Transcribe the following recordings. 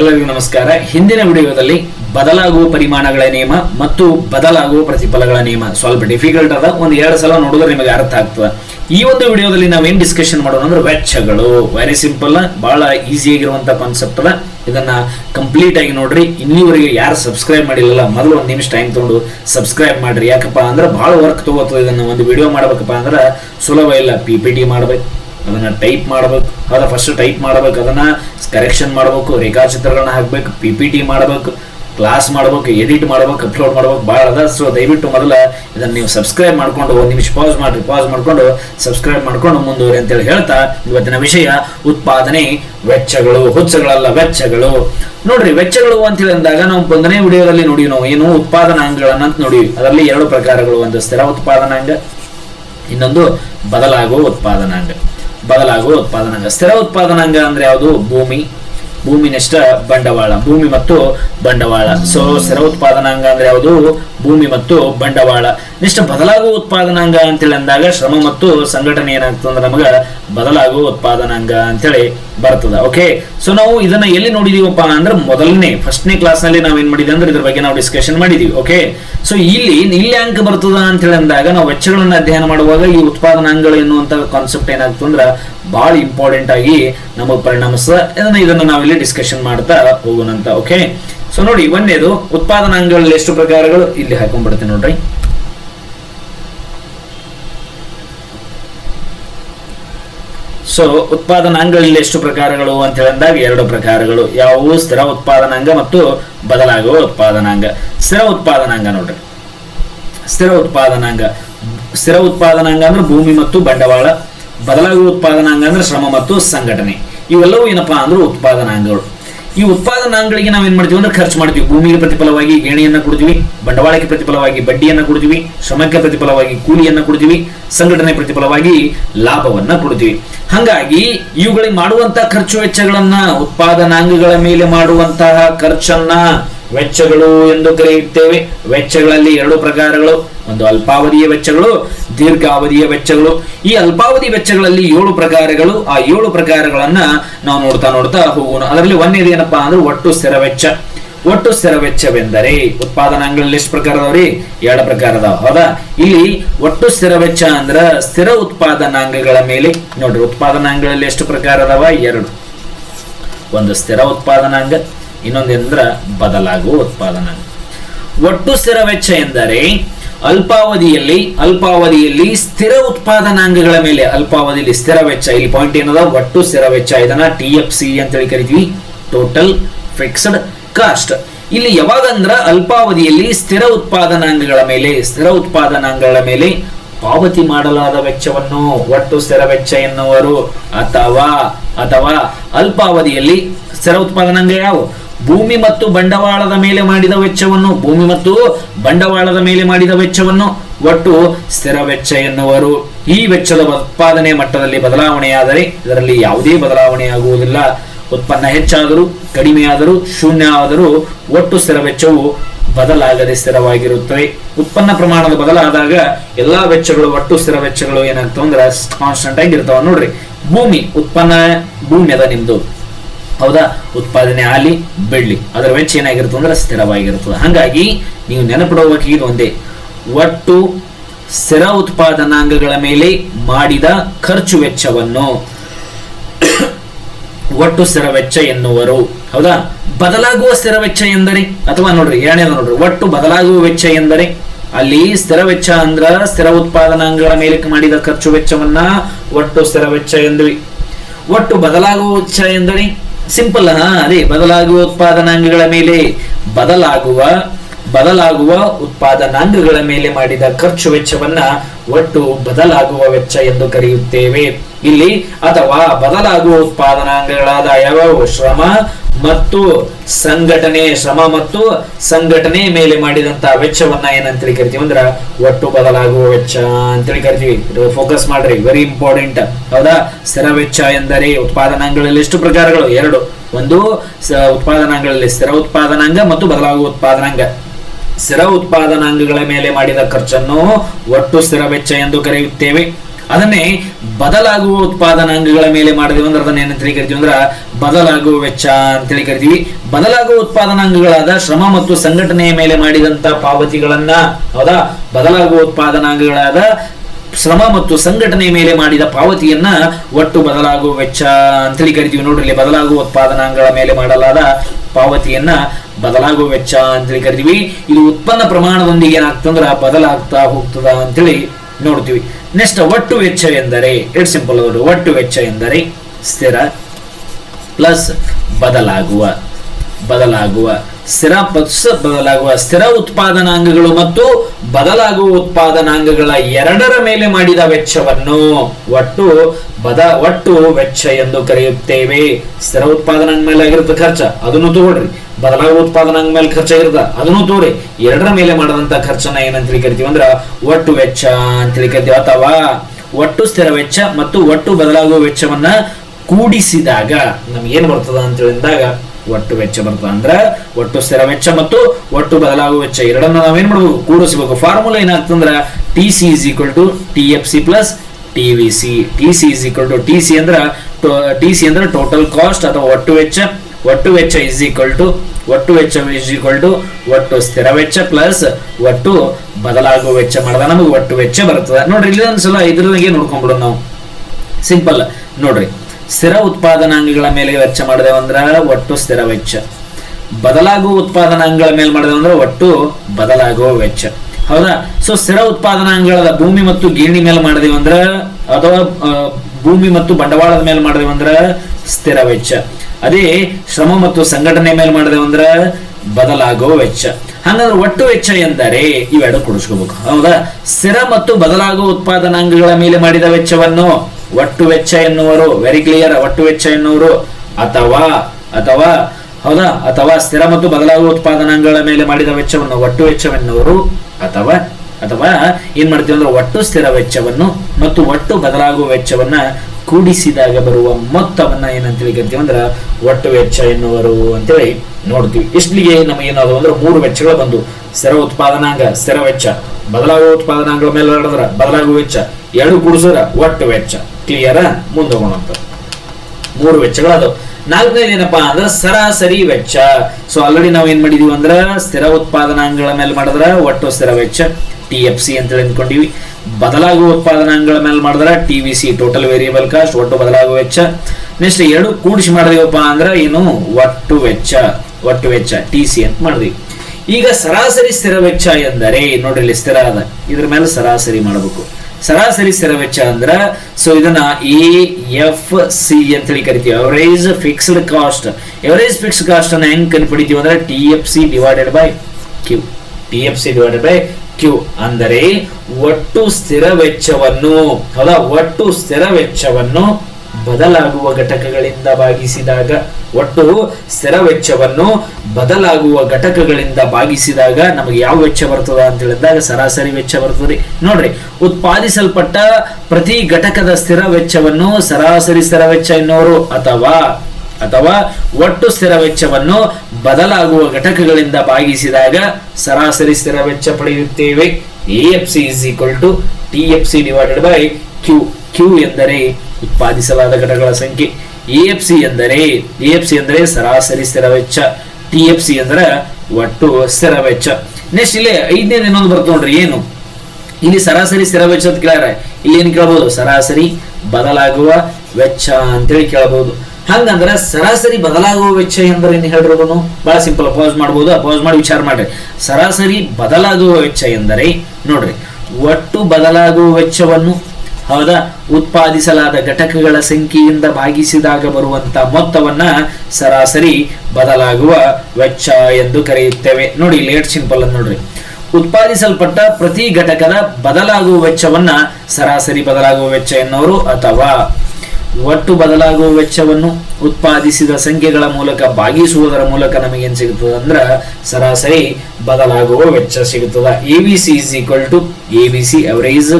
ಎಲ್ಲರಿಗೂ ನಮಸ್ಕಾರ. ಹಿಂದಿನ ವಿಡಿಯೋದಲ್ಲಿ ಬದಲಾಗುವ ಪರಿಮಾಣಗಳ ನಿಯಮ ಮತ್ತು ಬದಲಾಗುವ ಪ್ರತಿಫಲಗಳ ನಿಯಮ. ಸ್ವಲ್ಪ ಡಿಫಿಕಲ್ಟ್ ಅದ. ಒಂದು ಎರಡು ಸಲ ನೋಡಿದ್ರೆ ನಿಮಗೆ ಅರ್ಥ ಆಗ್ತದೆ. ಈ ಒಂದು ವಿಡಿಯೋದಲ್ಲಿ ನಾವೇನ್ ಡಿಸ್ಕಷನ್ ಮಾಡೋಣ ಅಂದ್ರೆ ವೆಚ್ಚಗಳು. ವೆರಿ ಸಿಂಪಲ್ ಬಹಳ ಈಸಿ ಆಗಿರುವಂತ ಕಾನ್ಸೆಪ್ಟ್ ಅದ. ಇದನ್ನ ಕಂಪ್ಲೀಟ್ ಆಗಿ ನೋಡ್ರಿ. ಇನ್ನೀವರೆಗೆ ಯಾರು ಸಬ್ಸ್ಕ್ರೈಬ್ ಮಾಡಿಲ್ಲ ಮೊದಲು ಒಂದು ನಿಮಿಷ ಟೈಮ್ ತಗೊಂಡು ಸಬ್ಸ್ಕ್ರೈಬ್ ಮಾಡ್ರಿ. ಯಾಕಪ್ಪ ಅಂದ್ರೆ ಬಹಳ ವರ್ಕ್ ತಗೋತದೆ ಇದನ್ನ. ಒಂದು ವಿಡಿಯೋ ಮಾಡ್ಬೇಕಪ್ಪ ಅಂದ್ರೆ ಸುಲಭ ಇಲ್ಲ. ಪಿ ಪಿ ಟಿ ಮಾಡ್ಬೇಕು. ಅದನ್ನ ಟೈಪ್ ಮಾಡ್ಬೇಕು. ಹೌದಾ? ಫಸ್ಟ್ ಟೈಪ್ ಮಾಡ್ಬೇಕು ಅದನ್ನ ಕರೆಕ್ಷನ್ ಮಾಡ್ಬೇಕು ರೇಖಾಚಿತ್ರಗಳನ್ನ ಹಾಕ್ಬೇಕು ಪಿ ಪಿ ಟಿ ಮಾಡ್ಬೇಕು ಕ್ಲಾಸ್ ಮಾಡ್ಬೇಕು ಎಡಿಟ್ ಮಾಡ್ಬೇಕು ಅಪ್ಲೋಡ್ ಮಾಡ್ಬೇಕು ಭಾಳ ಅದ. ಸೊ ದಯವಿಟ್ಟು ಮೊದಲ ಇದನ್ನ ನೀವು ಸಬ್ಸ್ಕ್ರೈಬ್ ಮಾಡ್ಕೊಂಡು, ಒಂದು ನಿಮಿಷ ಪಾಸ್ ಮಾಡ್ರಿ ಪಾಸ್ ಮಾಡ್ಕೊಂಡು ಸಬ್ಸ್ಕ್ರೈಬ್ ಮಾಡ್ಕೊಂಡು ಮುಂದುವರಿ ಅಂತೇಳಿ ಹೇಳ್ತಾ, ಇವತ್ತಿನ ವಿಷಯ ಉತ್ಪಾದನೆ ವೆಚ್ಚಗಳು, ಹುಚ್ಚಗಳಲ್ಲ ವೆಚ್ಚಗಳು. ನೋಡ್ರಿ, ವೆಚ್ಚಗಳು ಅಂತ ಹೇಳಿ ಅಂದಾಗ ನಾವು ಒಂದನೇ ವಿಡಿಯೋದಲ್ಲಿ ನೋಡಿ ನಾವು, ಏನು ಉತ್ಪಾದನಾಂಗಗಳನ್ನ ನೋಡಿವಿ. ಅದರಲ್ಲಿ ಎರಡು ಪ್ರಕಾರಗಳು, ಒಂದು ಸ್ಥಿರ ಉತ್ಪಾದನಾಂಗ, ಇನ್ನೊಂದು ಬದಲಾಗುವ ಉತ್ಪಾದನಾಂಗ. ಬದಲಾಗುವ ಉತ್ಪಾದನಾಂಗ. ಸ್ಥಿರ ಉತ್ಪಾದನಾಂಗ ಅಂದ್ರೆ ಯಾವುದು? ಭೂಮಿ. ಭೂಮಿ ನಷ್ಟ ಬಂಡವಾಳ. ಭೂಮಿ ಮತ್ತು ಬಂಡವಾಳ. ಸೊ ಸ್ಥಿರ ಉತ್ಪಾದನಾಂಗ ಅಂದ್ರೆ ಯಾವುದು? ಭೂಮಿ ಮತ್ತು ಬಂಡವಾಳ. ನೆಕ್ಸ್ಟ್ ಬದಲಾಗುವ ಉತ್ಪಾದನಾಂಗ ಅಂತೇಳಿ ಅಂದಾಗ ಶ್ರಮ ಮತ್ತು ಸಂಘಟನೆ ಏನಾಗ್ತದೆ ಅಂದ್ರೆ ನಮಗ ಬದಲಾಗುವ ಉತ್ಪಾದನಾಂಗ ಅಂತೇಳಿ ಬರ್ತದ. ಓಕೆ ಸೊ ನಾವು ಇದನ್ನ ಎಲ್ಲಿ ನೋಡಿದೀವಪ್ಪ ಅಂದ್ರೆ ಮೊದಲನೇ ಫಸ್ಟ್ನೇ ಕ್ಲಾಸ್ನಲ್ಲಿ ನಾವ್ ಏನ್ ಮಾಡಿದ್ವಿ ಅಂದ್ರೆ ಇದ್ರ ಬಗ್ಗೆ ನಾವು ಡಿಸ್ಕಷನ್ ಮಾಡಿದೀವಿ. ಓಕೆ ಸೊ ಇಲ್ಲಿ ಇಲ್ಲಿ ಅಂಕ ಬರ್ತದ ಅಂತ ಹೇಳಿ ಅಂದಾಗ ನಾವು ವೆಚ್ಚಗಳನ್ನ ಅಧ್ಯಯನ ಮಾಡುವಾಗ ಈ ಉತ್ಪಾದನಾಂಗಗಳು ಎನ್ನುವಂತ ಕಾನ್ಸೆಪ್ಟ್ ಏನಾಗ್ತದೆ ಅಂದ್ರೆ ಬಹಳ ಇಂಪಾರ್ಟೆಂಟ್ ಆಗಿ ನಮಗೆ ಪರಿಣಾಮಿಸ್ತದೆ. ಇದನ್ನ ಇದನ್ನ ನಾವಿಲ್ಲಿ ಡಿಸ್ಕಷನ್ ಮಾಡ್ತಾ ಹೋಗೋಣಂತ. ಓಕೆ ಸೊ ನೋಡಿ, ಒಂದೇದು ಉತ್ಪಾದನಾಂಗಗಳಲ್ಲಿ ಎಷ್ಟು ಪ್ರಕಾರಗಳು? ಇಲ್ಲಿ ಹಾಕೊಂಡ್ಬಿಡ್ತೀನಿ ನೋಡ್ರಿ. ಸೊ ಉತ್ಪಾದನಾಂಗಗಳಲ್ಲಿ ಎಷ್ಟು ಪ್ರಕಾರಗಳು ಅಂತ ಹೇಳಿದಾಗ ಎರಡು ಪ್ರಕಾರಗಳು. ಯಾವುವು? ಸ್ಥಿರ ಉತ್ಪಾದನಾಂಗ ಮತ್ತು ಬದಲಾಗುವ ಉತ್ಪಾದನಾಂಗ ಸ್ಥಿರ ಉತ್ಪಾದನಾಂಗ ನೋಡ್ರಿ. ಸ್ಥಿರ ಉತ್ಪಾದನಾಂಗ ಸ್ಥಿರ ಉತ್ಪಾದನಾಂಗ ಅಂದ್ರೆ ಭೂಮಿ ಮತ್ತು ಬಂಡವಾಳ. ಬದಲಾಗುವ ಉತ್ಪಾದನಾಂಗ ಅಂದ್ರೆ ಶ್ರಮ ಮತ್ತು ಸಂಘಟನೆ. ಇವೆಲ್ಲವೂ ಏನಪ್ಪಾ ಅಂದ್ರೆ ಉತ್ಪಾದನಾಂಗಗಳು ಈ ಉತ್ಪಾದನಾಂಗಗಳಿಗೆ ನಾವು ಏನ್ ಮಾಡ್ತೀವಿ ಅಂದ್ರೆ ಖರ್ಚು ಮಾಡ್ತೀವಿ. ಭೂಮಿಗೆ ಪ್ರತಿಫಲವಾಗಿ ಗೇಣಿಯನ್ನ ಕೊಡ್ತೀವಿ, ಬಂಡವಾಳಕ್ಕೆ ಪ್ರತಿಫಲವಾಗಿ ಬಡ್ಡಿಯನ್ನ ಕೊಡ್ತೀವಿ, ಶ್ರಮಕ್ಕೆ ಪ್ರತಿಫಲವಾಗಿ ಕೂಲಿಯನ್ನ ಕೊಡ್ತೀವಿ, ಸಂಘಟನೆ ಪ್ರತಿಫಲವಾಗಿ ಲಾಭವನ್ನ ಕೊಡ್ತೀವಿ. ಹಂಗಾಗಿ ಇವುಗಳಿಗೆ ಮಾಡುವಂತಹ ಖರ್ಚು ವೆಚ್ಚಗಳನ್ನ ಉತ್ಪಾದನಾಂಗಗಳ ಮೇಲೆ ಮಾಡುವಂತಹ ಖರ್ಚನ್ನ ವೆಚ್ಚಗಳು ಎಂದು ಕರೆಯುತ್ತೇವೆ. ವೆಚ್ಚಗಳಲ್ಲಿ ಎರಡು ಪ್ರಕಾರಗಳು. ಒಂದು ಅಲ್ಪಾವಧಿಯ ವೆಚ್ಚಗಳು ದೀರ್ಘಾವಧಿಯ ವೆಚ್ಚಗಳು, ಈ ಅಲ್ಪಾವಧಿ ವೆಚ್ಚಗಳಲ್ಲಿ ಏಳು ಪ್ರಕಾರಗಳು, ಆ ಏಳು ಪ್ರಕಾರಗಳನ್ನ ನಾವು ನೋಡ್ತಾ ನೋಡ್ತಾ ಹೋಗೋಣ. ಅದರಲ್ಲಿ ಒಂದೇದು ಏನಪ್ಪಾ ಅಂದ್ರೆ ಒಟ್ಟು ಸ್ಥಿರ ವೆಚ್ಚ. ಒಟ್ಟು ಸ್ಥಿರ ವೆಚ್ಚವೆಂದರೆ ಉತ್ಪಾದನಾಂಗಗಳಲ್ಲಿ ಎಷ್ಟು ಪ್ರಕಾರ ಅದಾವ್ರಿ ಎರಡು ಪ್ರಕಾರ ಹೌದಾ? ಇಲ್ಲಿ ಒಟ್ಟು ಸ್ಥಿರ ವೆಚ್ಚ ಅಂದ್ರ ಸ್ಥಿರ ಉತ್ಪಾದನಾಂಗಗಳ ಮೇಲೆ, ನೋಡ್ರಿ ಉತ್ಪಾದನಾಂಗಗಳಲ್ಲಿ ಎಷ್ಟು ಪ್ರಕಾರ ಅದಾವ ಎರಡು. ಒಂದು ಸ್ಥಿರ ಉತ್ಪಾದನಾಂಗ ಇನ್ನೊಂದೇನಂದ್ರ ಬದಲಾಗುವ ಉತ್ಪಾದನಾಂಗ ಒಟ್ಟು ಸ್ಥಿರ ವೆಚ್ಚ ಎಂದರೆ ಅಲ್ಪಾವಧಿಯಲ್ಲಿ ಅಲ್ಪಾವಧಿಯಲ್ಲಿ ಸ್ಥಿರ ಉತ್ಪಾದನಾಂಗಗಳ ಮೇಲೆ ಅಲ್ಪಾವಧಿಯಲ್ಲಿ ಸ್ಥಿರ ವೆಚ್ಚ. ಇಲ್ಲಿ ಪಾಯಿಂಟ್ ಏನದ? ಒಟ್ಟು ಸ್ಥಿರ ವೆಚ್ಚ. ಇದನ್ನ ಟಿ ಎಫ್ ಸಿ ಅಂತೇಳಿ ಕರಿತೀವಿ. ಟೋಟಲ್ ಫಿಕ್ಸ್ಡ್ ಕಾಸ್ಟ್ ಇಲ್ಲಿ ಯಾವಾಗಂದ್ರ ಅಲ್ಪಾವಧಿಯಲ್ಲಿ ಸ್ಥಿರ ಉತ್ಪಾದನಾಂಗಗಳ ಮೇಲೆ, ಸ್ಥಿರ ಉತ್ಪಾದನಾಂಗಗಳ ಮೇಲೆ ಪಾವತಿ ಮಾಡಲಾದ ವೆಚ್ಚವನ್ನು. ಒಟ್ಟು ಸ್ಥಿರ ವೆಚ್ಚ ಎನ್ನುವರು. ಅಥವಾ ಅಥವಾ ಅಲ್ಪಾವಧಿಯಲ್ಲಿ ಸ್ಥಿರ ಉತ್ಪಾದನಾಂಗ ಯಾವ? ಭೂಮಿ ಮತ್ತು ಬಂಡವಾಳದ ಮೇಲೆ ಮಾಡಿದ ವೆಚ್ಚವನ್ನು, ಭೂಮಿ ಮತ್ತು ಬಂಡವಾಳದ ಮೇಲೆ ಮಾಡಿದ ವೆಚ್ಚವನ್ನು ಒಟ್ಟು ಸ್ಥಿರ ವೆಚ್ಚ ಎನ್ನುವರು. ಈ ವೆಚ್ಚದ ಉತ್ಪಾದನೆ ಮಟ್ಟದಲ್ಲಿ ಬದಲಾವಣೆಯಾದರೆ ಇದರಲ್ಲಿ ಯಾವುದೇ ಬದಲಾವಣೆಯಾಗುವುದಿಲ್ಲ ಉತ್ಪನ್ನ ಹೆಚ್ಚಾದರೂ, ಕಡಿಮೆಯಾದರೂ, ಶೂನ್ಯ ಆದರೂ ಒಟ್ಟು ಸ್ಥಿರ ವೆಚ್ಚವು ಬದಲಾಗದೆ ಸ್ಥಿರವಾಗಿರುತ್ತವೆ. ಉತ್ಪನ್ನ ಪ್ರಮಾಣದ ಬದಲಾದಾಗ ಎಲ್ಲಾ ವೆಚ್ಚಗಳು ಒಟ್ಟು ಸ್ಥಿರ ವೆಚ್ಚಗಳು ಏನಾಗ್ತಾವ ಅಂದ್ರೆ ಕಾನ್ಸ್ಟೆಂಟ್ ಆಗಿ ಇರ್ತಾವ ನೋಡ್ರಿ. ಭೂಮಿ, ಉತ್ಪನ್ನ ಭೂಮಿ ಅದ ನಿಮ್ದು. ಹೌದಾ? ಉತ್ಪಾದನೆ ಆಲಿ ಬೆಳ್ಳಿ ಅದರ ವೆಚ್ಚ ಏನಾಗಿರುತ್ತೆ ಅಂದ್ರೆ ಸ್ಥಿರವಾಗಿರುತ್ತದೆ. ಹಾಗಾಗಿ ನೀವು ನೆನಪಿಡಬೇಕಾಗಿದ್ದು ಒಂದೇ. ಒಟ್ಟು ಸ್ಥಿರ ಉತ್ಪಾದನಾಂಗಗಳ ಮೇಲೆ ಮಾಡಿದ ಖರ್ಚು ವೆಚ್ಚವನ್ನು ಒಟ್ಟು ಸ್ಥಿರ ವೆಚ್ಚ ಎನ್ನುವರು. ಹೌದಾ? ಬದಲಾಗುವ ಸ್ಥಿರ ವೆಚ್ಚ ಎಂದರೆ, ಅಥವಾ ನೋಡ್ರಿ, ಎರಡನೇದು ನೋಡ್ರಿ. ಒಟ್ಟು ಬದಲಾಗುವ ವೆಚ್ಚ ಎಂದರೆ, ಅಲ್ಲಿ ಸ್ಥಿರ ವೆಚ್ಚ ಅಂದ್ರ ಸ್ಥಿರ ಉತ್ಪಾದನಾಂಗಗಳ ಮೇಲೆ ಮಾಡಿದ ಖರ್ಚು ವೆಚ್ಚವನ್ನ ಒಟ್ಟು ಸ್ಥಿರ ವೆಚ್ಚ ಎಂದ್ವಿ. ಒಟ್ಟು ಬದಲಾಗುವ ವೆಚ್ಚ ಎಂದರೆ ಸಿಂಪಲ್ ಹಾ ಅದೇ ಬದಲಾಗುವ ಉತ್ಪಾದನಾಂಗಗಳ ಮೇಲೆ ಬದಲಾಗುವ ಬದಲಾಗುವ ಉತ್ಪಾದನಾಂಗಗಳ ಮೇಲೆ ಮಾಡಿದ ಖರ್ಚು ವೆಚ್ಚವನ್ನ ಒಟ್ಟು ಬದಲಾಗುವ ವೆಚ್ಚ ಎಂದು ಕರೆಯುತ್ತೇವೆ. ಇಲ್ಲಿ ಅಥವಾ ಬದಲಾಗುವ ಉತ್ಪಾದನಾಂಗಗಳಾದ ಯಾವ ಶ್ರಮ ಮತ್ತು ಸಂಘಟನೆ, ಶ್ರಮ ಮತ್ತು ಸಂಘಟನೆ ಮೇಲೆ ಮಾಡಿದಂತಹ ವೆಚ್ಚವನ್ನ ಏನಂತೇಳಿ ಕರಿತೀವಿ ಅಂದ್ರ ಒಟ್ಟು ಬದಲಾಗುವ ವೆಚ್ಚ ಅಂತೇಳಿ ಕರಿತೀವಿ. ಫೋಕಸ್ ಮಾಡ್ರಿ ವೆರಿ ಇಂಪಾರ್ಟೆಂಟ್ ಹೌದಾ? ಸ್ಥಿರ ವೆಚ್ಚ ಎಂದರೆ ಉತ್ಪಾದನಾಂಗಗಳಲ್ಲಿ ಎಷ್ಟು ಪ್ರಕಾರಗಳು? ಎರಡು. ಒಂದು ಉತ್ಪಾದನಾಂಗಗಳಲ್ಲಿ ಸ್ಥಿರ ಉತ್ಪಾದನಾಂಗ ಮತ್ತು ಬದಲಾಗುವ ಉತ್ಪಾದನಾಂಗ. ಸ್ಥಿರ ಉತ್ಪಾದನಾಂಗಗಳ ಮೇಲೆ ಮಾಡಿದ ಖರ್ಚನ್ನು ಒಟ್ಟು ಸ್ಥಿರ ವೆಚ್ಚ ಎಂದು ಕರೆಯುತ್ತೇವೆ. ಅದನ್ನೇ ಬದಲಾಗುವ ಉತ್ಪಾದನಾಂಗಗಳ ಮೇಲೆ ಮಾಡಿದೀವಿ ಅಂದ್ರೆ ಅದನ್ನ ಏನಂತೇಳಿ ಕರಿತೀವಿ ಅಂದ್ರೆ ಬದಲಾಗುವ ವೆಚ್ಚ ಅಂತೇಳಿ ಕರಿತೀವಿ. ಬದಲಾಗುವ ಉತ್ಪಾದನಾಂಗಗಳಾದ ಶ್ರಮ ಮತ್ತು ಸಂಘಟನೆಯ ಮೇಲೆ ಮಾಡಿದಂತ ಪಾವತಿಗಳನ್ನ ಹೌದಾ? ಬದಲಾಗುವ ಉತ್ಪಾದನಾಂಗಗಳಾದ ಶ್ರಮ ಮತ್ತು ಸಂಘಟನೆ ಮೇಲೆ ಮಾಡಿದ ಪಾವತಿಯನ್ನ ಒಟ್ಟು ಬದಲಾಗುವ ವೆಚ್ಚ ಅಂತೇಳಿ ಕರಿತೀವಿ ನೋಡ್ರಿ. ಇಲ್ಲಿ ಬದಲಾಗುವ ಉತ್ಪಾದನಾಂಗಗಳ ಮೇಲೆ ಮಾಡಲಾದ ಪಾವತಿಯನ್ನ ಬದಲಾಗುವ ವೆಚ್ಚ ಅಂತೇಳಿ ಕರಿತೀವಿ. ಇದು ಉತ್ಪನ್ನ ಪ್ರಮಾಣದೊಂದಿಗೆ ಏನಾಗ್ತಂದ್ರ ಬದಲಾಗ್ತಾ ಹೋಗ್ತದ ಅಂತೇಳಿ ನೋಡ್ತೀವಿ. ನೆಕ್ಸ್ಟ್ ಒಟ್ಟು ವೆಚ್ಚ ಎಂದರೆ ಎರಡು ಸಿಂಪಲ್ ಒಟ್ಟು ವೆಚ್ಚ ಎಂದರೆ ಸ್ಥಿರ ಪ್ಲಸ್ ಬದಲಾಗುವ. ಬದಲಾಗುವ ಸ್ಥಿರ ಪತ್ಸ ಬದಲಾಗುವ ಸ್ಥಿರ ಉತ್ಪಾದನಾಂಗಗಳು ಮತ್ತು ಬದಲಾಗುವ ಉತ್ಪಾದನಾಂಗಗಳ ಎರಡರ ಮೇಲೆ ಮಾಡಿದ ವೆಚ್ಚವನ್ನು ಒಟ್ಟು ಬದ ಒಟ್ಟು ವೆಚ್ಚ ಎಂದು ಕರೆಯುತ್ತೇವೆ. ಸ್ಥಿರ ಉತ್ಪಾದನಾಂಗ ಮೇಲೆ ಆಗಿರುತ್ತ ಖರ್ಚ, ಅದನ್ನು ತಗೊಳ್ರಿ. ಬದಲಾಗುವ ಉತ್ಪಾದನಾಂಗ ಮೇಲೆ ಖರ್ಚಾಗಿರುತ್ತ ಅದನ್ನು ತೋರಿ ಎರಡರ ಮೇಲೆ ಮಾಡದಂತ ಖರ್ಚನ್ನ ಏನಂತ ಕರಿತೀವಿ ಅಂದ್ರ ಒಟ್ಟು ವೆಚ್ಚ ಅಂತೇಳಿ ಕರಿತೀವಿ. ಅಥವಾ ಒಟ್ಟು ಸ್ಥಿರ ವೆಚ್ಚ ಮತ್ತು ಒಟ್ಟು ಬದಲಾಗುವ ವೆಚ್ಚವನ್ನ ಕೂಡಿಸಿದಾಗ ನಮ್ಗೆ ಏನ್ ಬರ್ತದ ಅಂತ ಹೇಳಿದಾಗ ಒಟ್ಟು ವೆಚ್ಚ ಬರ್ತದೆ. ಅಂದ್ರೆ ಒಟ್ಟು ಸ್ಥಿರ ವೆಚ್ಚ ಮತ್ತು ಒಟ್ಟು ಬದಲಾಗುವ ವೆಚ್ಚ. ಎರಡನ್ನ ನಾವೇನ್ ಮಾಡಬೇಕು? ಕೂಡಿಸಬೇಕು. Formula ಏನಾಗ್ತಂದ್ರೆ T C is equal to T F C plus T V C T C is equal to T C ಅಂದ್ರೆ ಟಿ ಸಿ ಅಂದ್ರೆ ಟೋಟಲ್ ಕಾಸ್ಟ್ ಅಥವಾ ಒಟ್ಟು ವೆಚ್ಚ. ಒಟ್ಟು ವೆಚ್ಚ ಇಸ್ ಈಕ್ವಲ್ ಟು ಒಟ್ಟು ವೆಚ್ಚ ಇಸ್ ಈಕ್ವಲ್ ಟು ಒಟ್ಟು ಸ್ಥಿರ ವೆಚ್ಚ ಪ್ಲಸ್ ಒಟ್ಟು ಬದಲಾಗುವ ವೆಚ್ಚ ಮಾಡಿದ ನಮಗೆ ಒಟ್ಟು ವೆಚ್ಚ ಬರ್ತದೆ. ನೋಡ್ರಿ, ಇಲ್ಲಿ ಒಂದ್ಸಲ ಇದ್ರದಾಗೆ ನೋಡ್ಕೊಂಡ್ಬಿಡೋಣ ನಾವು. ಸಿಂಪಲ್ ನೋಡ್ರಿ. ಸ್ಥಿರ ಉತ್ಪಾದನಾಂಗಗಳ ಮೇಲೆ ವೆಚ್ಚ ಮಾಡಿದೆವು ಅಂದ್ರ ಒಟ್ಟು ಸ್ಥಿರ ವೆಚ್ಚ. ಬದಲಾಗುವ ಉತ್ಪಾದನಾಂಗಗಳ ಮೇಲೆ ಮಾಡಿದೆವು ಅಂದ್ರೆ ಒಟ್ಟು ಬದಲಾಗುವ ವೆಚ್ಚ. ಹೌದಾ? ಸೊ ಸ್ಥಿರ ಉತ್ಪಾದನಾಂಗಗಳ ಭೂಮಿ ಮತ್ತು ಗಿರಣಿ ಮೇಲೆ ಮಾಡಿದೆವು ಅಂದ್ರ ಅಥವಾ ಭೂಮಿ ಮತ್ತು ಬಂಡವಾಳದ ಮೇಲೆ ಮಾಡಿದೆವು ಅಂದ್ರ ಸ್ಥಿರ ವೆಚ್ಚ. ಅದೇ ಶ್ರಮ ಮತ್ತು ಸಂಘಟನೆ ಮೇಲೆ ಮಾಡಿದೆವು ಅಂದ್ರ ಬದಲಾಗುವ ವೆಚ್ಚ. ಹಂಗಂದ್ರೆ ಒಟ್ಟು ವೆಚ್ಚ ಎಂದರೆ ಇವೆರಡು ಕೊಡಿಸ್ಕೋಬೇಕು. ಹೌದಾ? ಸ್ಥಿರ ಮತ್ತು ಬದಲಾಗುವ ಉತ್ಪಾದನಾಂಗಗಳ ಮೇಲೆ ಮಾಡಿದ ವೆಚ್ಚವನ್ನು ಒಟ್ಟು ವೆಚ್ಚ ಎನ್ನುವರು ವೆರಿ ಕ್ಲಿಯರ್ ಒಟ್ಟು ವೆಚ್ಚ ಎನ್ನುವರು, ಅಥವಾ ಅಥವಾ, ಹೌದಾ? ಅಥವಾ ಸ್ಥಿರ ಮತ್ತು ಬದಲಾಗುವ ಉತ್ಪಾದನಾಂಗಗಳ ಮೇಲೆ ಮಾಡಿದ ವೆಚ್ಚವನ್ನು ಒಟ್ಟು ವೆಚ್ಚವೆನ್ನುವರು, ಅಥವಾ ಅಥವಾ ಏನ್ ಮಾಡ್ತೀವಿ ಅಂದ್ರೆ ಒಟ್ಟು ಸ್ಥಿರ ವೆಚ್ಚವನ್ನು ಮತ್ತು ಒಟ್ಟು ಬದಲಾಗುವ ವೆಚ್ಚವನ್ನ ಕೂಡಿಸಿದಾಗ ಬರುವ ಮೊತ್ತವನ್ನ ಏನಂತೇಳಿ ಕರಿತೀವಿ ಅಂದ್ರೆ ಒಟ್ಟು ವೆಚ್ಚ ಎನ್ನುವರು ಅಂತೇಳಿ ನೋಡ್ತೀವಿ. ಇಷ್ಟಿಗೆ ನಮಗೆ ಏನಾದ್ರು ಅಂದ್ರೆ ಮೂರು ವೆಚ್ಚಗಳು ಬಂದು ಸ್ಥಿರ ಉತ್ಪಾದನಾಂಗ, ಸ್ಥಿರ ವೆಚ್ಚ. ಬದಲಾಗುವ ಉತ್ಪಾದನಾಂಗಗಳ ಮೇಲೆ ಬದಲಾಗುವ ವೆಚ್ಚ. ಎರಡು ಕೂಡಿಸಿದ್ರ ಒಟ್ಟು ವೆಚ್ಚ. ಕ್ಲಿಯರ ಮುಂದೆ ಹೋಗೋಣ ಮೂರು ವೆಚ್ಚಗಳು ಅದು ನಾಲ್ಕನೇದು ಏನಪ್ಪಾ ಅಂದ್ರೆ ಸರಾಸರಿ ವೆಚ್ಚ. ಸೊ ಆಲ್ರೆಡಿ ನಾವು ಏನ್ ಮಾಡಿದೀವಿ ಅಂದ್ರೆ ಸ್ಥಿರ ಉತ್ಪಾದನಾಂಗಗಳ ಮೇಲೆ ಮಾಡಿದ್ರ ಒಟ್ಟು ಸ್ಥಿರ ವೆಚ್ಚ. ಟಿ ಎಫ್ ಸಿ ಅಂತ ಹೇಳಿ ಅಂದ್ಕೊಂಡಿವಿ. ಬದಲಾಗುವ ಉತ್ಪಾದನಾಂಗಗಳ ಮೇಲೆ ಮಾಡಿದ್ರೆ T V C total variable cost ಒಟ್ಟು ಬದಲಾಗುವ ವೆಚ್ಚ. ನೆಕ್ಸ್ಟ್ ಎರಡು ಕೂಡಿಸಿ ಮಾಡಿದೀವಪ್ಪ ಅಂದ್ರೆ ಏನು? ಒಟ್ಟು ವೆಚ್ಚ. ಒಟ್ಟು ವೆಚ್ಚ. ಟಿ ಸಿ ಅಂತ ಮಾಡಿದ್ವಿ. ಈಗ ಸರಾಸರಿ ಸ್ಥಿರ ವೆಚ್ಚ ಎಂದರೆ, ನೋಡ್ರಿ ಇಲ್ಲಿ ಸ್ಥಿರ ಅದ. ಇದ್ರ ಮೇಲೆ ಸರಾಸರಿ ಮಾಡಬೇಕು. ಸರಾಸರಿ ಸ್ಥಿರ ವೆಚ್ಚ ಅಂದ್ರ ಸೊ ಇದನ್ನ ಎ ಎಫ್ ಸಿ ಅಂತ ಹೇಳಿ ಕರಿತೀವಿ. Average fixed cost average fixed cost ಅನ್ನ ಹೆಂಗ್ ಕಂಡುಹಿಡಿತೀವಿ ಅಂದ್ರೆ T F C divided by Q T F C divided by Q ಅಂದರೆ ಒಟ್ಟು ಸ್ಥಿರ ವೆಚ್ಚವನ್ನು ಹೌದಾ ಒಟ್ಟು ಸ್ಥಿರ ವೆಚ್ಚವನ್ನು ಬದಲಾಗುವ ಘಟಕಗಳಿಂದ ಭಾಗಿಸಿದಾಗ ಒಟ್ಟು ಸ್ಥಿರ ವೆಚ್ಚವನ್ನು ಬದಲಾಗುವ ಘಟಕಗಳಿಂದ ಭಾಗಿಸಿದಾಗ ನಮಗೆ ಯಾವ ವೆಚ್ಚ ಬರ್ತದ ಅಂತ ಹೇಳಿದಾಗ ಸರಾಸರಿ ವೆಚ್ಚ ಬರ್ತದೆ ನೋಡ್ರಿ, ಉತ್ಪಾದಿಸಲ್ಪಟ್ಟ ಪ್ರತಿ ಘಟಕದ ಸ್ಥಿರ ವೆಚ್ಚವನ್ನು ಸರಾಸರಿ ಸ್ಥಿರ ವೆಚ್ಚ ಎನ್ನುವರು ಅಥವಾ ಅಥವಾ ಒಟ್ಟು ಸ್ಥಿರ ವೆಚ್ಚವನ್ನು ಬದಲಾಗುವ ಘಟಕಗಳಿಂದ ಭಾಗಿಸಿದಾಗ ಸರಾಸರಿ ಸ್ಥಿರ ವೆಚ್ಚ ಪಡೆಯುತ್ತೇವೆ. A F C is equal to T F C divided by Q Q ಎಂದರೆ ಉತ್ಪಾದಿಸಲಾದ ಘಟಕಗಳ ಸಂಖ್ಯೆ. ಎ ಎಫ್ ಸಿ ಎಂದರೆ ಎ ಎಫ್ ಸಿ ಎಂದರೆ ಸರಾಸರಿ ಸ್ಥಿರ ವೆಚ್ಚ. ಟಿ ಎಫ್ ಸಿ ಅಂದ್ರೆ ಒಟ್ಟು ಸ್ಥಿರ ವೆಚ್ಚ. ನೆಕ್ಸ್ಟ್ ಇಲ್ಲಿ ಐದನೇದು ಇನ್ನೊಂದು ಬರ್ತದೆ ನೋಡ್ರಿ, ಏನು? ಇಲ್ಲಿ ಸರಾಸರಿ ಸ್ಥಿರ ವೆಚ್ಚ ಅಂತ ಕೇಳ್ಯಾರ. ಇಲ್ಲಿ ಏನು ಕೇಳಬಹುದು ಸರಾಸರಿ ಬದಲಾಗುವ ವೆಚ್ಚ ಅಂತೇಳಿ ಕೇಳಬಹುದು ಹಂಗಂದ್ರ ಸರಾಸರಿ ಬದಲಾಗುವ ವೆಚ್ಚ ಎಂದ್ರೆ ಏನ್ ಹೇಳಿರೋದನ್ನು? ಬಹಳ ಸಿಂಪಲ್ ಅಪೋಸ್ ಮಾಡಬಹುದು ಅಪೋಸ್ ಮಾಡಿ ವಿಚಾರ ಮಾಡ್ರಿ. ಸರಾಸರಿ ಬದಲಾಗುವ ವೆಚ್ಚ ಎಂದರೆ, ನೋಡ್ರಿ, ಒಟ್ಟು ಬದಲಾಗುವ ವೆಚ್ಚವನ್ನು ಹೌದಾ? ಉತ್ಪಾದಿಸಲಾದ ಘಟಕಗಳ ಸಂಖ್ಯೆಯಿಂದ ಭಾಗಿಸಿದಾಗ ಬರುವಂತ ಮೊತ್ತವನ್ನ ಸರಾಸರಿ ಬದಲಾಗುವ ವೆಚ್ಚ ಎಂದು ಕರೆಯುತ್ತೇವೆ. ನೋಡಿ ಲೇಟ್ ಸಿಂಪಲ್ ಅನ್ನು ನೋಡ್ರಿ. ಉತ್ಪಾದಿಸಲ್ಪಟ್ಟ ಪ್ರತಿ ಘಟಕದ ಬದಲಾಗುವ ವೆಚ್ಚವನ್ನ ಸರಾಸರಿ ಬದಲಾಗುವ ವೆಚ್ಚ ಎನ್ನುವರು ಅಥವಾ ಒಟ್ಟು ಬದಲಾಗುವ ವೆಚ್ಚವನ್ನು ಉತ್ಪಾದಿಸಿದ ಸಂಖ್ಯೆಗಳ ಮೂಲಕ ಭಾಗಿಸುವುದರ ಮೂಲಕ ನಮಗೇನ್ ಸಿಗುತ್ತದೆ ಅಂದ್ರ ಸರಾಸರಿ ಬದಲಾಗುವ ವೆಚ್ಚ ಸಿಗುತ್ತದೆ. A B C is equal to A B C average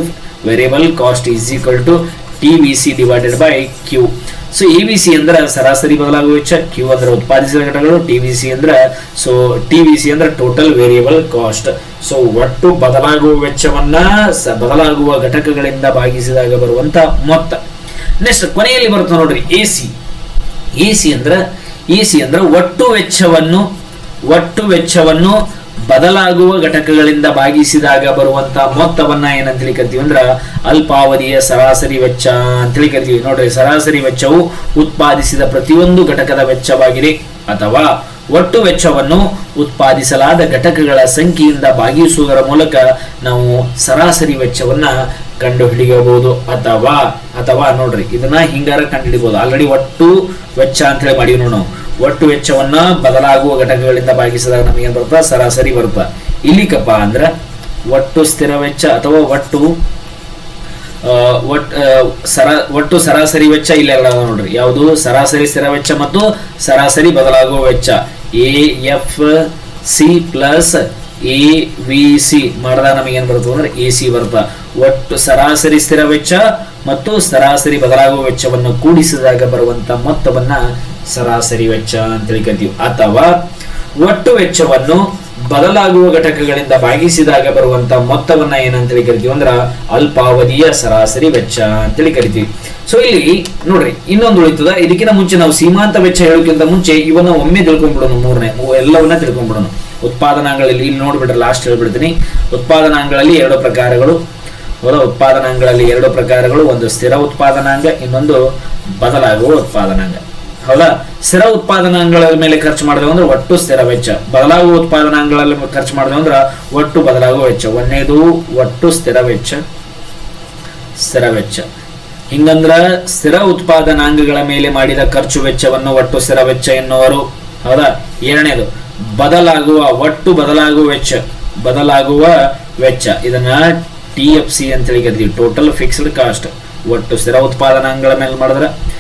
variable cost is equal to T V C divided by Q so A V C ಅಂದ್ರೆ ಸರಾಸರಿ ಬದಲಾಗುವ ವೆಚ್ಚ ಕ್ಯೂ ಅಂದ್ರೆ ಉತ್ಪಾದಿಸಿದ ಘಟಕಗಳು ಟಿ ವಿ ಸಿ ಅಂದ್ರೆ ಸೊ ಟಿ ವಿ ಸಿ ಅಂದ್ರೆ total variable cost so ಒಟ್ಟು ಬದಲಾಗುವ ವೆಚ್ಚವನ್ನ ಬದಲಾಗುವ ಘಟಕಗಳಿಂದ ಭಾಗಿಸಿದಾಗ ಬರುವಂತ ಮೊತ್ತ. ನೆಕ್ಸ್ಟ್ ಕೊನೆಯಲ್ಲಿ ಬರುತ್ತೆ ನೋಡ್ರಿ ಎ ಸಿ ಎ ಸಿ ಅಂದ್ರೆ ಎ ಸಿ ಅಂದ್ರೆ ಒಟ್ಟು ವೆಚ್ಚವನ್ನು ಒಟ್ಟು ವೆಚ್ಚವನ್ನು ಬದಲಾಗುವ ಘಟಕಗಳಿಂದ ಭಾಗಿಸಿದಾಗ ಬರುವಂತ ಮೊತ್ತವನ್ನ ಏನಂತ ಕರಿತೀವಿ ಅಂದ್ರ ಅಲ್ಪಾವಧಿಯ ಸರಾಸರಿ ವೆಚ್ಚ ಅಂತ ಕರಿತೀವಿ ನೋಡ್ರಿ, ಸರಾಸರಿ ವೆಚ್ಚವು ಉತ್ಪಾದಿಸಿದ ಪ್ರತಿಯೊಂದು ಘಟಕದ ವೆಚ್ಚವಾಗಿದೆ ಅಥವಾ ಒಟ್ಟು ವೆಚ್ಚವನ್ನು ಉತ್ಪಾದಿಸಲಾದ ಘಟಕಗಳ ಸಂಖ್ಯೆಯಿಂದ ಭಾಗಿಸುವುದರ ಮೂಲಕ ನಾವು ಸರಾಸರಿ ವೆಚ್ಚವನ್ನ ಕಂಡು ಹಿಡಿಯಬಹುದು ಅಥವಾ ಅಥವಾ ನೋಡ್ರಿ, ಇದನ್ನ ಹಿಂಗಾರ ಕಂಡು ಹಿಡಿಬಹುದು ಆಲ್ರೆಡಿ ಒಟ್ಟು ವೆಚ್ಚ ಅಂತೇಳಿ ಮಾಡಿವಿ ನೋಡು ನಾವು. ಒಟ್ಟು ವೆಚ್ಚವನ್ನ ಬದಲಾಗುವ ಘಟಕಗಳಿಂದ ಭಾಗಿಸಿದಾಗ ನಮಗೆ ಬರುತ್ತಾ? ಸರಾಸರಿ ಇಲ್ಲಿ ಕಪ್ಪ ಅಂದ್ರ ಒಟ್ಟು ಸ್ಥಿರ ವೆಚ್ಚ ಅಥವಾ ಒಟ್ಟು ಒಟ್ ಸರ, ಒಟ್ಟು ಸರಾಸರಿ ವೆಚ್ಚ ಇಲ್ಲೆಲ್ಲ ನೋಡ್ರಿ. ಯಾವುದು? ಸರಾಸರಿ ಸ್ಥಿರ ವೆಚ್ಚ ಮತ್ತು ಸರಾಸರಿ ಬದಲಾಗುವ ವೆಚ್ಚ. A, F, C plus A, V, C ಮಾಡಿದಾಗ ನಮಗೆ ಏನ್ ಬರುತ್ತೆ ಅಂದ್ರೆ ಎ, ಸಿ ಬರುತ್ತೆ? ಒಟ್ಟು ಸರಾಸರಿ ಸ್ಥಿರ ವೆಚ್ಚ ಮತ್ತು ಸರಾಸರಿ ಬದಲಾಗುವ ವೆಚ್ಚವನ್ನು ಕೂಡಿಸಿದಾಗ ಬರುವಂತ ಮೊತ್ತವನ್ನ ಸರಾಸರಿ ವೆಚ್ಚ ಅಂತ ಕರಿತೀವಿ ಅಥವಾ ಒಟ್ಟು ವೆಚ್ಚವನ್ನು ಬದಲಾಗುವ ಘಟಕಗಳಿಂದ ಭಾಗಿಸಿದಾಗ ಬರುವಂತ ಮೊತ್ತವನ್ನ ಏನಂತ ಕರಿತೀವಿ ಅಂದ್ರ ಅಲ್ಪಾವಧಿಯ ಸರಾಸರಿ ವೆಚ್ಚ ಅಂತೇಳಿ ಕರಿತೀವಿ ಸೊ ಇಲ್ಲಿ ನೋಡ್ರಿ, ಇನ್ನೊಂದು ಉಳಿತದ. ಇದಕ್ಕಿಂತ ಮುಂಚೆ ನಾವು ಸೀಮಾಂತ ವೆಚ್ಚ ಹೇಳೋಕ್ಕಿಂತ ಮುಂಚೆ ಇವನ್ನ ಒಮ್ಮೆ ತಿಳ್ಕೊಂಡ್ಬಿಡೋಣ ಮೂರನೇ ಎಲ್ಲವನ್ನ ತಿಳ್ಕೊಂಡ್ಬಿಡೋಣ ಉತ್ಪಾದನಾಂಗಗಳಲ್ಲಿ ಇಲ್ಲಿ ನೋಡ್ಬಿಟ್ರೆ ಲಾಸ್ಟ್ ಹೇಳ್ಬಿಡ್ತೀನಿ. ಉತ್ಪಾದನಾಂಗಗಳಲ್ಲಿ ಎರಡು ಪ್ರಕಾರಗಳು. ಹೊರ ಉತ್ಪಾದನಾಂಗಗಳಲ್ಲಿ ಎರಡು ಪ್ರಕಾರಗಳು. ಒಂದು ಸ್ಥಿರ ಉತ್ಪಾದನಾಂಗ, ಇನ್ನೊಂದು ಬದಲಾಗುವ ಉತ್ಪಾದನಾಂಗ. ಹೌದಾ? ಸ್ಥಿರ ಉತ್ಪಾದನಾಂಗಗಳ ಮೇಲೆ ಖರ್ಚು ಮಾಡಿದೆವು ಅಂದ್ರೆ ಒಟ್ಟು ಸ್ಥಿರ ವೆಚ್ಚ. ಬದಲಾಗುವ ಉತ್ಪಾದನಾಂಗಗಳಲ್ಲಿ ಖರ್ಚು ಮಾಡಿದೆವು ಅಂದ್ರೆ ಒಟ್ಟು ಬದಲಾಗುವ ವೆಚ್ಚ. ಒಂದನೇದು ಒಟ್ಟು ಸ್ಥಿರ ವೆಚ್ಚ. ಸ್ಥಿರ ವೆಚ್ಚ. ಹಿಂಗಂದ್ರ ಸ್ಥಿರ ಉತ್ಪಾದನಾಂಗಗಳ ಮೇಲೆ ಮಾಡಿದ ಖರ್ಚು ವೆಚ್ಚವನ್ನು ಒಟ್ಟು ಸ್ಥಿರ ವೆಚ್ಚ ಎನ್ನುವರು. ಹೌದಾ? ಎರಡನೇದು, ಬದಲಾಗುವ, ಒಟ್ಟು ಬದಲಾಗುವ ವೆಚ್ಚ. ಬದಲಾಗುವ ವೆಚ್ಚ. ಇದನ್ನ ಟಿ ಎಫ್ ಸಿ ಅಂತೇಳಿ ಕರಿತೀವಿ. ಟೋಟಲ್ ಫಿಕ್ಸ್ಡ್ ಕಾಸ್ಟ್ ಒಟ್ಟು ಸ್ಥಿರ ಉತ್ಪಾದನಾಂಗಗಳ ಮೇಲೆ ಮಾಡಿದ್ರೆ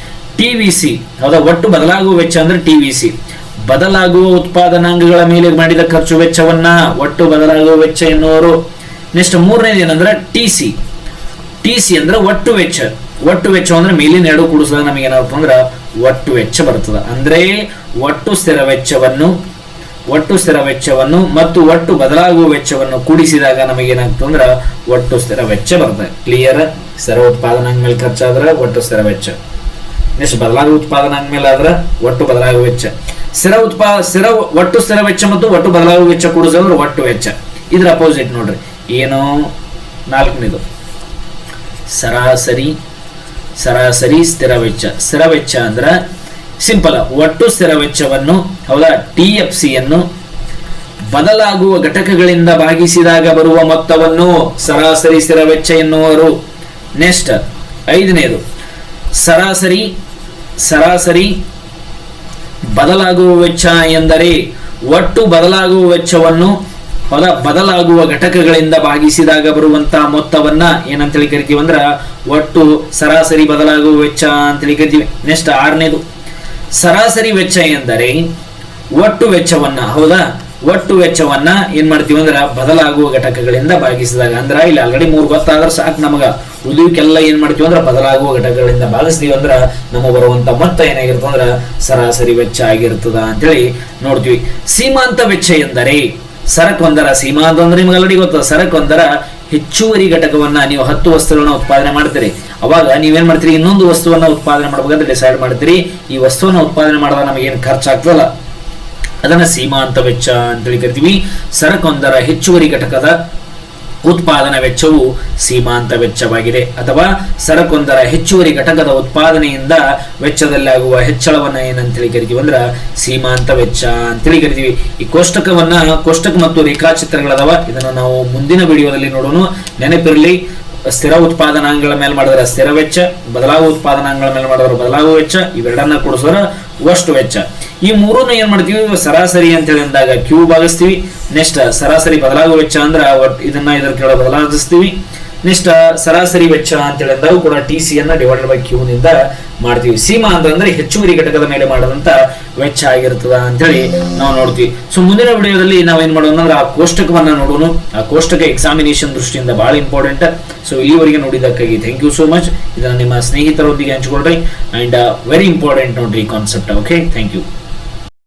ಟಿ ವಿ ಸಿ ಹೌದಾ? ಒಟ್ಟು ಬದಲಾಗುವ ವೆಚ್ಚ ಅಂದ್ರೆ ಟಿ ವಿ ಬದಲಾಗುವ ಉತ್ಪಾದನಾಂಗಗಳ ಮೇಲೆ ಮಾಡಿದ ಖರ್ಚು ವೆಚ್ಚವನ್ನ ಒಟ್ಟು ಬದಲಾಗುವ ವೆಚ್ಚ ಎನ್ನುವರು. ನೆಕ್ಸ್ಟ್ ಮೂರನೇದು ಏನಂದ್ರೆ ಟಿ ಸಿ ಟಿ ಸಿ ಅಂದ್ರೆ ಒಟ್ಟು ವೆಚ್ಚ. ಒಟ್ಟು ವೆಚ್ಚ ಅಂದ್ರೆ ಮೇಲಿನ ಎರಡು ಕೂಡಿಸಿದಾಗ ನಮಗೆ ಏನಾಗುತ್ತೆ ಅಂದ್ರೆ ಒಟ್ಟು ವೆಚ್ಚ ಬರ್ತದೆ. ಅಂದ್ರೆ ಒಟ್ಟು ಸ್ಥಿರ ವೆಚ್ಚವನ್ನು, ಒಟ್ಟು ಸ್ಥಿರ ವೆಚ್ಚವನ್ನು ಮತ್ತು ಒಟ್ಟು ಬದಲಾಗುವ ವೆಚ್ಚವನ್ನು ಕೂಡಿಸಿದಾಗ ನಮಗೆ ಏನಾಗ್ತದೆ ಅಂದ್ರೆ ಒಟ್ಟು ಸ್ಥಿರ ವೆಚ್ಚ ಬರ್ತದೆ. ಕ್ಲಿಯರ್ ಸ್ಥಿರ ಉತ್ಪಾದನಾ ಮೇಲೆ ಖರ್ಚಾದ್ರೆ ಒಟ್ಟು ಸ್ಥಿರ ವೆಚ್ಚ. ನೆಕ್ಸ್ಟ್ ಬದಲಾಗುವ ಉತ್ಪಾದನೆ ಮೇಲೆ ಆದ್ರೆ ಒಟ್ಟು ಬದಲಾಗುವ ವೆಚ್ಚ. ಸ್ಥಿರ ಉತ್ಪಾದ ಸ್ಥಿರ ಒಟ್ಟು ಸ್ಥಿರ ವೆಚ್ಚ ಮತ್ತು ಒಟ್ಟು ಬದಲಾಗುವ ವೆಚ್ಚ ಕೂಡಿಸಿದ್ರೆ ಒಟ್ಟು ವೆಚ್ಚ. ಇದ್ರ ಅಪೋಸಿಟ್ ನೋಡ್ರಿ. ಏನು? ನಾಲ್ಕನೇದು. ಸರಾಸರಿ ಸರಾಸರಿ ಸ್ಥಿರ ವೆಚ್ಚ. ಸ್ಥಿರ ವೆಚ್ಚ ಅಂದ್ರ ಸಿಂಪಲ್ ಒಟ್ಟು ಸ್ಥಿರ ವೆಚ್ಚವನ್ನು, ಹೌದಾ? ಟಿ ಎಫ್ ಸಿಯನ್ನು ಬದಲಾಗುವ ಘಟಕಗಳಿಂದ ಭಾಗಿಸಿದಾಗ ಬರುವ ಮೊತ್ತವನ್ನು ಸರಾಸರಿ ಸ್ಥಿರ ವೆಚ್ಚ ಎನ್ನುವರು. ನೆಕ್ಸ್ಟ್ ಐದನೇದು. ಸರಾಸರಿ ಸರಾಸರಿ ಬದಲಾಗುವ ವೆಚ್ಚ ಎಂದರೆ ಒಟ್ಟು ಬದಲಾಗುವ ವೆಚ್ಚವನ್ನು ಹೌದಾ ಬದಲಾಗುವ ಘಟಕಗಳಿಂದ ಭಾಗಿಸಿದಾಗ ಬರುವಂತಹ ಮೊತ್ತವನ್ನ ಏನಂತೇಳಿ ಕರಿತೀವಿ ಅಂದ್ರ ಒಟ್ಟು ಸರಾಸರಿ ಬದಲಾಗುವ ವೆಚ್ಚ ಅಂತೇಳಿ ಕರಿತೀವಿ. ನೆಕ್ಸ್ಟ್ ಆರನೇದು, ಸರಾಸರಿ ವೆಚ್ಚ ಎಂದರೆ ಒಟ್ಟು ವೆಚ್ಚವನ್ನ, ಹೌದಾ? ಒಟ್ಟು ವೆಚ್ಚವನ್ನ ಏನ್ ಮಾಡ್ತೀವಿ ಅಂದ್ರೆ ಬದಲಾಗುವ ಘಟಕಗಳಿಂದ ಭಾಗಿಸಿದಾಗ. ಅಂದ್ರ ಇಲ್ಲಿ ಆಲ್ರೆಡಿ ಮೂರು ಗೊತ್ತಾದ್ರೆ ಸಾಕು ನಮಗ. ಉಳಿದಕ್ಕೆಲ್ಲ ಏನ್ ಮಾಡ್ತೀವಿ ಅಂದ್ರೆ ಬದಲಾಗುವ ಘಟಕಗಳಿಂದ ಭಾಗಿಸ್ತೀವಿ ಅಂದ್ರೆ ನಮಗೆ ಬರುವಂತ ಮೊತ್ತ ಏನಾಗಿರ್ತದೆ ಅಂದ್ರೆ ಸರಾಸರಿ ವೆಚ್ಚ ಆಗಿರ್ತದ ಅಂತೇಳಿ ನೋಡ್ತೀವಿ. ಸೀಮಾಂತ ವೆಚ್ಚ ಎಂದರೆ ಸರಕೊಂದರ, ಸೀಮಾಂತ ಅಂದ್ರೆ ನಿಮ್ಗೆ ಆಲ್ರೆಡಿ ಗೊತ್ತದ ಸರಕೊಂದರ ಹೆಚ್ಚುವರಿ ಘಟಕವನ್ನ ನೀವು ಹತ್ತು ವಸ್ತುಗಳನ್ನ ಉತ್ಪಾದನೆ ಮಾಡ್ತೀರಿ. ಅವಾಗ ನೀವೇನ್ ಮಾಡ್ತೀರಿ? ಇನ್ನೊಂದು ವಸ್ತುವನ್ನ ಉತ್ಪಾದನೆ ಮಾಡ್ಬೇಕಂತ ಡಿಸೈಡ್ ಮಾಡ್ತೀರಿ. ಈ ವಸ್ತುವನ್ನ ಉತ್ಪಾದನೆ ಮಾಡಿದಾಗ ನಮಗೆ ಏನು ಖರ್ಚಾಗ್ತದಲ್ಲ? ಅದನ್ನ ಸೀಮಾಂತ ವೆಚ್ಚ ಅಂತೇಳಿ ಕರಿತೀವಿ. ಸರಕೊಂದರ ಹೆಚ್ಚುವರಿ ಘಟಕದ ಉತ್ಪಾದನಾ ವೆಚ್ಚವು ಸೀಮಾಂತ ವೆಚ್ಚವಾಗಿದೆ. ಅಥವಾ ಸರಕೊಂದರ ಹೆಚ್ಚುವರಿ ಘಟಕದ ಉತ್ಪಾದನೆಯಿಂದ ವೆಚ್ಚದಲ್ಲಾಗುವ ಹೆಚ್ಚಳವನ್ನ ಏನಂತೇಳಿ ಕರಿತೀವಿ ಅಂದ್ರ ಸೀಮಾಂತ ವೆಚ್ಚ ಅಂತೇಳಿ ಕರಿತೀವಿ. ಈ ಕೋಷ್ಟಕವನ್ನ ಕೋಷ್ಟಕ ಮತ್ತು ರೇಖಾಚಿತ್ರಗಳದವ. ಇದನ್ನು ನಾವು ಮುಂದಿನ ವಿಡಿಯೋದಲ್ಲಿ ನೋಡೋಣ. ನೆನಪಿರಲಿ, ಸ್ಥಿರ ಉತ್ಪಾದನಾಂಗಗಳ ಮೇಲೆ ಮಾಡಿದ್ರೆ ಸ್ಥಿರ ವೆಚ್ಚ, ಬದಲಾಗುವ ಉತ್ಪಾದನಾಂಗಗಳ ಮೇಲೆ ಮಾಡಿದ್ರೆ ಬದಲಾಗುವ ವೆಚ್ಚ, ಇವೆರಡನ್ನ ಕೊಡಿಸಿದ್ರೆ ಒಷ್ಟು ವೆಚ್ಚ. ಈ ಮೂರನ್ನು ಏನ್ ಮಾಡ್ತೀವಿ? ಸರಾಸರಿ ಅಂತ ಅಂದಾಗ ಕ್ಯೂ ಭಾಗಿಸ್ತೀವಿ. ನೆಕ್ಸ್ಟ್ ಸರಾಸರಿ ಬದಲಾಗುವ ವೆಚ್ಚ ಅಂದ್ರೆ ಇದನ್ನ ಇದರ ಕೆಳಗೆ ಬದಲಾಗಿಸ್ತೀವಿ. ನೆಕ್ಸ್ಟ್ ಸರಾಸರಿ ವೆಚ್ಚ ಅಂತ ಹೇಳಿ ಅಂದಾಗ ಕೂಡ ಟಿ ಸಿ ಅನ್ನ ಡಿವೈಡೆಡ್ ಬೈ ಕ್ಯೂ ನಿಂದ ಮಾಡ್ತೀವಿ. ಸೀಮಾ ಅಂತಂದ್ರೆ ಹೆಚ್ಚುವರಿ ಘಟಕದ ಮೇಲೆ ಮಾಡಿದಂತ ವೆಚ್ಚ ಆಗಿರ್ತದ ಅಂತೇಳಿ ನಾವು ನೋಡ್ತೀವಿ. ಸೊ ಮುಂದಿನ ವಿಡಿಯೋದಲ್ಲಿ ನಾವೇನ್ ಮಾಡೋಣ ಅಂದ್ರೆ ಆ ಕೋಷ್ಟಕವನ್ನ ನೋಡೋಣ. ಆ ಕೋಷ್ಟಕ ಎಕ್ಸಾಮಿನೇಷನ್ ದೃಷ್ಟಿಯಿಂದ ಬಹಳ ಇಂಪಾರ್ಟೆಂಟ್ ಸೊ ಇಲ್ಲಿವರೆಗೆ ನೋಡಿದ್ದಕ್ಕಾಗಿ ಥ್ಯಾಂಕ್ ಯು ಸೋ ಮಚ್ ಇದನ್ನ ನಿಮ್ಮ ಸ್ನೇಹಿತರೊಂದಿಗೆ ಹಂಚಿಕೊಳ್ರಿ. ಅಂಡ್ ವೆರಿ ಇಂಪಾರ್ಟೆಂಟ್ ನೋಡ್ರಿ ಕಾನ್ಸೆಪ್ಟ್ ಓಕೆ ಥ್ಯಾಂಕ್ ಯು